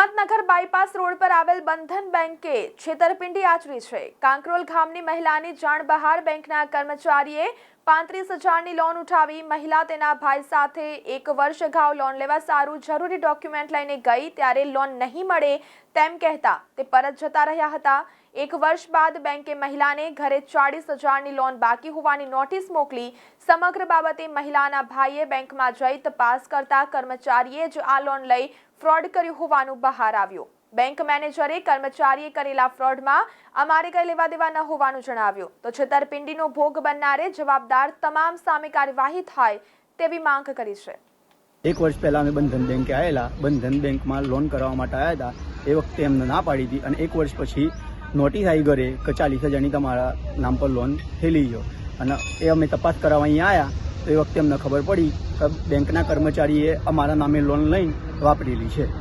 Himmatnagar bypass road પર આવેલ બંધન બેંકે છેતરપિંડી આચરી છે. કાંકરોલ ગામની મહિલાની જાણ બહાર બેંકના કર્મચારીએ પાંત્રીસ હજારની લોન ઉઠાવી મહિલા તેના ભાઈ સાથે એક વર્ષ અગાઉ લોન લેવા સારું જરૂરી ડોક્યુમેન્ટ લઈને ગઈ, ત્યારે લોન નહીં મળે તેમ કહેતા તે પરત જતા રહ્યા હતા. એક વર્ષ બાદ બેંકે મહિલાને ઘરે ચાળીસ હજારની લોન બાકી હોવાની નોટિસ મોકલી. સમગ્ર બાબતે મહિલાના ભાઈએ બેંકમાં જઈ તપાસ કરતા કર્મચારીએ જ આ લોન લઈ ફ્રોડ કર્યું હોવાનું બહાર આવ્યું. બેંક મેનેજરે કર્મચારીએ કરેલા ફ્રોડમાં અમારે કઈ લેવા દેવા ન હોવાનું જણાવ્યું. તો છેતરપિંડીનો ભોગ બનનારે જવાબદાર તમામ સામે કાર્યવાહી થાય તેવી માંગ કરી છે. એક વર્ષ પહેલા અમે બંધન બેંકે આવેલા બંધન બેંકમાં લોન કરાવવા માટે આવ્યા હતા. એ વખતે એમને ના પાડી હતી અને એક વર્ષ પછી નોટિસ આવી ઘરે કે ચાલીસ હજારની તમારા નામ પર લોન થયેલી ગયો અને એ અમે તપાસ કરાવવા અહીંયા આવ્યા તો એ વખતે અમને ખબર પડી કે બેંકના કર્મચારીએ અમારા નામે લોન લઈને વાપરેલી છે.